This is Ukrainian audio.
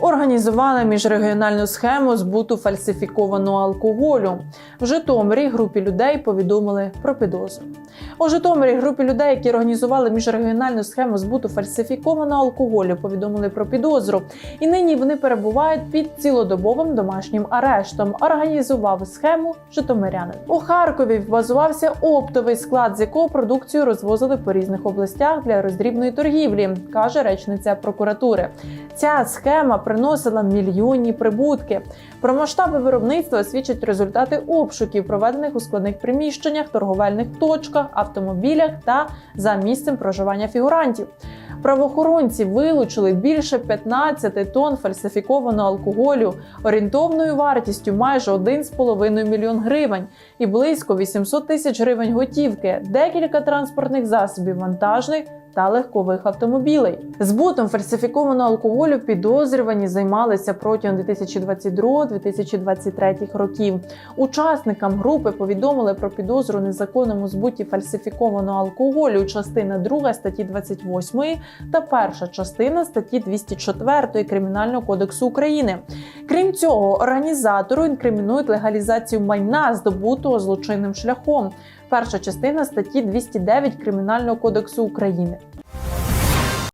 організували міжрегіональну схему збуту фальсифікованого алкоголю. В Житомирі групі людей повідомили про підозру. У Житомирі групі людей, які організували міжрегіональну схему збуту фальсифікованого алкоголю, повідомили про підозру. І нині вони перебувають під цілодобовим домашнім арештом. Організував схему Житомирянин. У Харкові базувався оптовий склад, з якого продукцію розвозили по різних областях для роздрібної торгівлі, каже речниця прокуратури. Ця схема приносила мільйонні прибутки. Про масштаби виробництва свідчать результати обшуків, проведених у складних приміщеннях, торговельних точках, автомобілях та за місцем проживання фігурантів. Правоохоронці вилучили більше 15 тонн фальсифікованого алкоголю орієнтовною вартістю майже 1,5 мільйон гривень і близько 800 тисяч гривень готівки, декілька транспортних засобів вантажних та легкових автомобілей. Збутом фальсифікованого алкоголю підозрювані займалися протягом 2022-2023 років. Учасникам групи повідомили про підозру незаконному збуті фальсифікованого алкоголю. Частина 2 статті 28 та перша частина статті 204 Кримінального кодексу України. Крім цього, організатору інкримінують легалізацію майна, здобутого злочинним шляхом. Перша частина статті 209 Кримінального кодексу України.